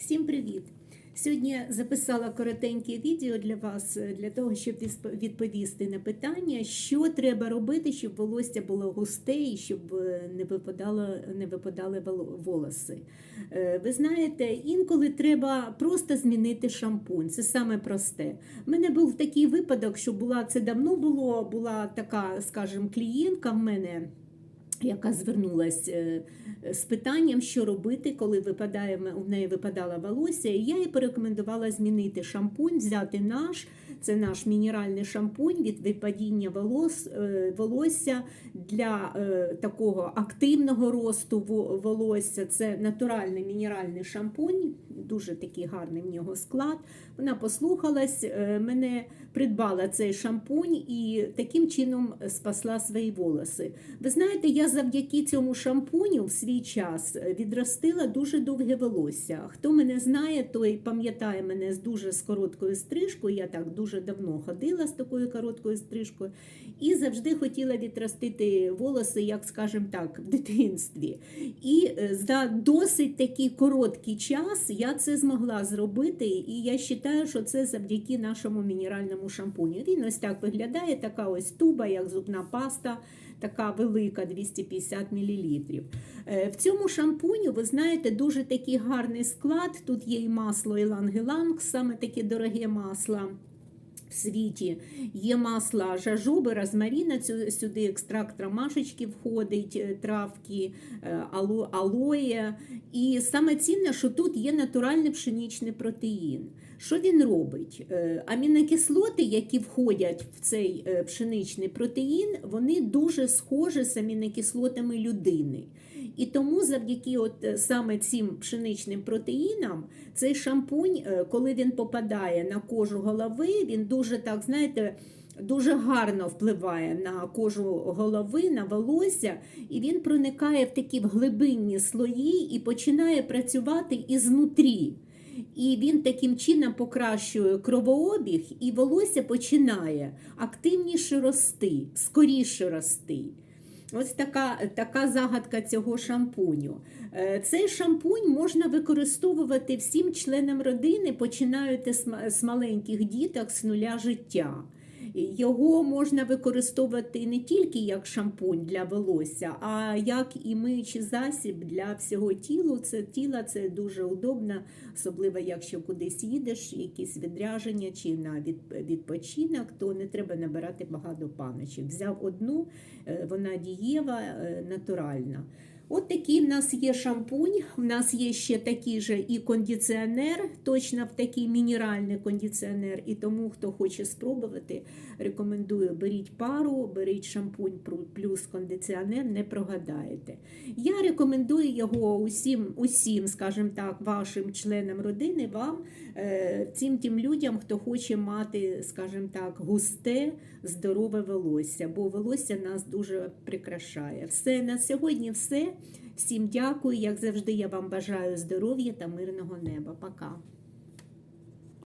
Всім привіт! Сьогодні записала коротеньке відео для вас е, для того, щоб відповісти на питання, що треба робити, щоб волосся було густе і щоб е, не випадало, не випадали воло- волоси. Е, Ви знаєте, інколи треба просто змінити шампунь. Це саме просте. У мене був такий випадок, що була це давно було. Була така, скажімо, клієнтка в мене яка звернулася е, з питанням, що робити, коли випадає в неї випадало волосся. І я їй порекомендувала змінити шампунь, взяти наш. Це наш мінеральний шампунь від випадіння волос, е, волосся для е, такого активного росту во- волосся. Це натуральний мінеральний шампунь, дуже такий гарний в нього склад. Вона послухалась, е, мене придбала цей шампунь і таким чином спасла свої волоси. Ви знаєте, я завдяки цьому шампуню в свій час відростила дуже довге волосся. Хто мене знає, той пам'ятає мене з дуже з короткою стрижкою. Я так дуже давно ходила з такою короткою стрижкою і завжди хотіла відростити волоси, як скажемо так, в дитинстві. І е, за досить такий короткий час я це змогла зробити, і я вважаю, що це завдяки нашому мінеральному шампуню. Він ось так виглядає, така ось туба, як зубна паста, така велика, 250 мл. В цьому шампуню, ви знаєте, дуже такий гарний склад. Тут є і масло іланг-іланг, саме таке дороге масло в світі. Є масла жажоби, розмаріна, сюди екстракт ромашечки входить, е, травки, е, ало- алоє. І саме цінне, що тут є натуральний пшеничний протеїн. Що він робить? Е, Амінокислоти, які входять в цей пшеничний протеїн, вони дуже схожі з амінокислотами людини. І тому завдяки от е, саме цим пшеничним протеїнам цей шампунь, е, коли він попадає на кожу голови, він дуже так, знаєте, дуже гарно впливає на кожу голови, на волосся, і він проникає в такі глибинні слої і починає працювати ізнутрі. І він таким чином покращує кровообіг, і волосся починає активніше рости, скоріше рости. Ось така, така загадка цього шампуню. Е, Цей шампунь можна використовувати всім членам родини, починаючи з маленьких діток з нуля життя. Його можна використовувати не тільки як шампунь для волосся, а як і миючий засіб для всього тіла. Це тіла це дуже удобно, особливо якщо кудись їдеш, якісь відряження чи на відпочинок, то не треба набирати багато паночок. Взяв одну, е, вона дієва, е, натуральна. От такий в нас є шампунь, в нас є ще такий же і кондиціонер, точно в такий мінеральний кондиціонер. І тому, хто хоче спробувати, рекомендую беріть пару, беріть шампунь плюс кондиціонер, не прогадаєте. Я рекомендую його усім, усім, скажімо так, вашим членам родини, вам, е, всім тим людям, хто хоче мати, скажімо так, густе, здорове волосся, бо волосся нас дуже прикрашає. Все на сьогодні все. Всім дякую. Як завжди, я вам бажаю здоров'я та мирного неба. Пока.